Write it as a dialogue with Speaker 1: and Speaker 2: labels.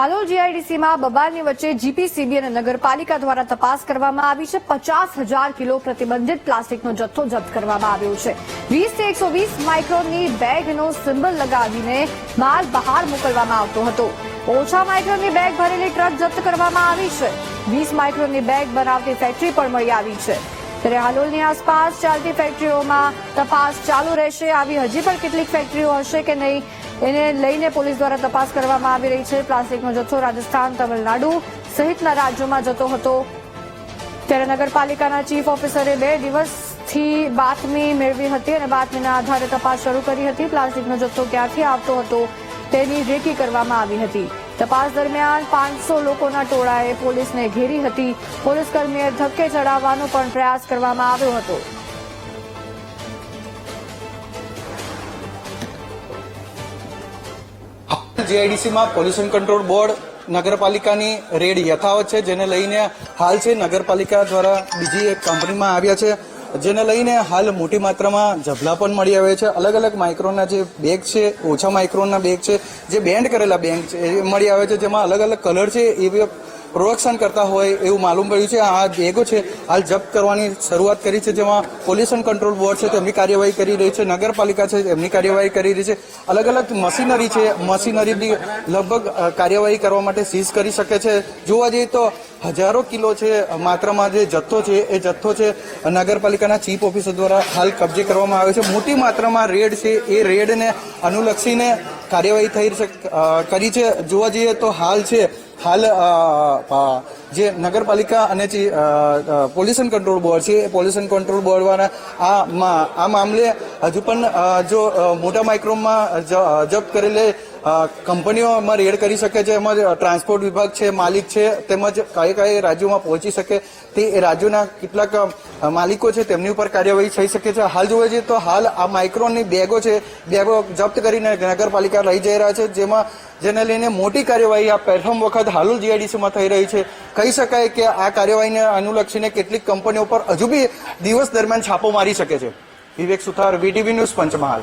Speaker 1: હાલોલ જીઆઈડીસીમાં બબાલની વચ્ચે જીપીસીબી અને નગરપાલિકા દ્વારા તપાસ કરવામાં આવી છે. પચાસ હજાર કિલો પ્રતિબંધિત પ્લાસ્ટિકનો જથ્થો જપ્ત કરવામાં આવ્યો છે. વીસથી એકસો વીસ માઇક્રોનની બેગનો સિમ્બલ લગાવીને માલ બહાર મોકલવામાં આવતો હતો. ઓછા માઇક્રોનની બેગ ભરેલી ટ્રક જપ્ત કરવામાં આવી છે. વીસ માઇક્રોનની બેગ બનાવતી ફેક્ટરી પણ મળી આવી છે. ત્યારે હાલોલની આસપાસ ચાલતી ફેક્ટરીઓમાં તપાસ ચાલુ રહેશે. આવી હજી પણ કેટલીક ફેક્ટરીઓ હશે કે નહીં એને લઈને પોલીસ દ્વારા તપાસ કરવામાં આવી રહી છે. પ્લાસ્ટિકનો જથ્થો રાજસ્થાન, તમિલનાડુ સહિતના રાજ્યોમાં જતો હતો. ત્યારે નગરપાલિકાના ચીફ ઓફિસરે બે દિવસથી બાતમી મેળવી હતી અને બાતમીના આધારે તપાસ શરૂ કરી હતી. પ્લાસ્ટિકનો જથ્થો ક્યાંથી આવતો હતો તેની રેકી કરવામાં આવી હતી. તપાસ દરમિયાન પાંચસો લોકોના ટોળાએ પોલીસને ઘેરી હતી. પોલીસકર્મીએ ધક્કે ચડાવવાનો પણ પ્રયાસ કરવામાં આવ્યો હતો.
Speaker 2: જીઆઈડીસીમાં પોલ્યુશન કંટ્રોલ બોર્ડ નગરપાલિકાની રેડ યથાવત છે, જેને લઈને હાલ છે નગરપાલિકા દ્વારા બીજી એક કંપનીમાં આવ્યા છે, જેને લઈને હાલ મોટી માત્રામાં જભલા પણ મળી આવે છે. અલગ અલગ માઇક્રોનના જે બેગ છે, ઓછા માઇક્રોનના બેગ છે, જે બેન્ડ કરેલા બેગ છે, એ મળી આવે છે, જેમાં અલગ અલગ કલર છે, એ પ્રોડક્શન કરતા હોય એવું માલુમ પડ્યું છે. આ બેગો છે, હાલ જપ્ત કરવાની શરૂઆત કરી છે, જેમાં પોલ્યુશન કંટ્રોલ બોર્ડ છે, તેમની કાર્યવાહી કરી રહી છે, નગરપાલિકા છે એમની કાર્યવાહી કરી રહી છે. અલગ અલગ મશીનરી છે, મશીનરીની લગભગ કાર્યવાહી કરવા માટે સીઝ કરી શકે છે. જોવા જઈએ તો હજારો કિલો છે, માત્રામાં જે જથ્થો છે, એ જથ્થો છે નગરપાલિકાના ચીફ ઓફિસર દ્વારા હાલ કબજે કરવામાં આવ્યો છે. મોટી માત્રામાં રેડ છે, એ રેડને અનુલક્ષીને કાર્યવાહી થઈ કરી છે. જોવા જઈએ તો હાલ છે, હાલ જે નગરપાલિકા અને જે પોલ્યુશન કંટ્રોલ બોર્ડ છે, એ પોલ્યુશન કંટ્રોલ બોર્ડ વાળા આ આ મામલે હજુ પણ જો મોટા માઇક્રોમાં જપ્ત કરેલી અ, કંપનીઓમાં રેડ કરી શકે છે એમાં ટ્રાન્સપોર્ટ વિભાગ છે માલિક છે તેમજ કઈ કઈ રાજ્યોમાં પહોંચી શકે તે રાજ્યોના કેટલાક માલિકો છે તેમની ઉપર કાર્યવાહી થઈ શકે છે. હાલ જોવા જઈએ તો હાલ આ માઇક્રોનની બેગો છે બેગો જપ્ત કરીને નગરપાલિકા લઈ જઈ રહ્યા છે જેમાં જેને લઈને મોટી કાર્યવાહી આ પ્રથમ વખત હાલોલ જીઆઈડીસીમાં થઈ રહી છે. કહી શકાય કે આ કાર્યવાહીને અનુલક્ષીને કેટલીક કંપનીઓ પર હજુ બી દિવસ દરમિયાન છાપો મારી શકે છે. Vivek Suthar VTV news Panchmahal.